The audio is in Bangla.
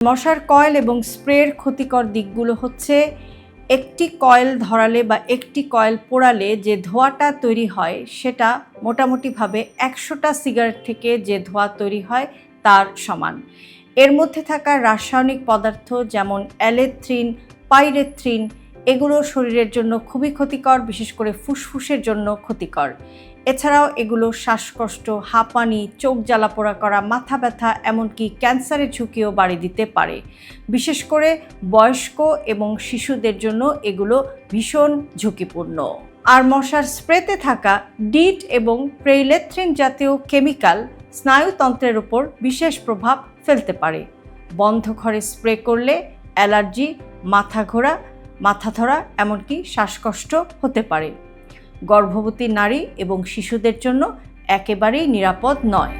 মশার কয়েল এবং স্প্রের ক্ষতিকর দিকগুলো হচ্ছে একটি কয়েল ধরালে বা একটি কয়েল পোড়ালে যে ধোঁয়াটা তৈরি হয়, সেটা মোটামুটিভাবে একশোটা সিগারেট থেকে যে ধোঁয়া তৈরি হয়, তার সমান। এর মধ্যে থাকা রাসায়নিক পদার্থ যেমন অ্যালেথ্রিন, পাইরেথ্রিন এগুলো শরীরের জন্য খুবই ক্ষতিকর, বিশেষ করে ফুসফুসের জন্য ক্ষতিকর। এছাড়াও এগুলো শ্বাসকষ্ট, হাঁপানি, চোখ জ্বালাপোড়া করা, মাথা ব্যথা, এমনকি ক্যান্সারের ঝুঁকিও বাড়িয়ে দিতে পারে। বিশেষ করে বয়স্ক এবং শিশুদের জন্য এগুলো ভীষণ ঝুঁকিপূর্ণ। আর মশার স্প্রেতে থাকা ডিট এবং প্রেইলেথ্রিন জাতীয় কেমিক্যাল স্নায়ুতন্ত্রের উপর বিশেষ প্রভাব ফেলতে পারে। বন্ধ ঘরে স্প্রে করলে অ্যালার্জি, মাথা ঘোরা মাথা ধরা এমনকি শ্বাসকষ্ট হতে পারে। গর্ভবতী নারী এবং শিশুদের জন্য একেবারেই নিরাপদ নয়।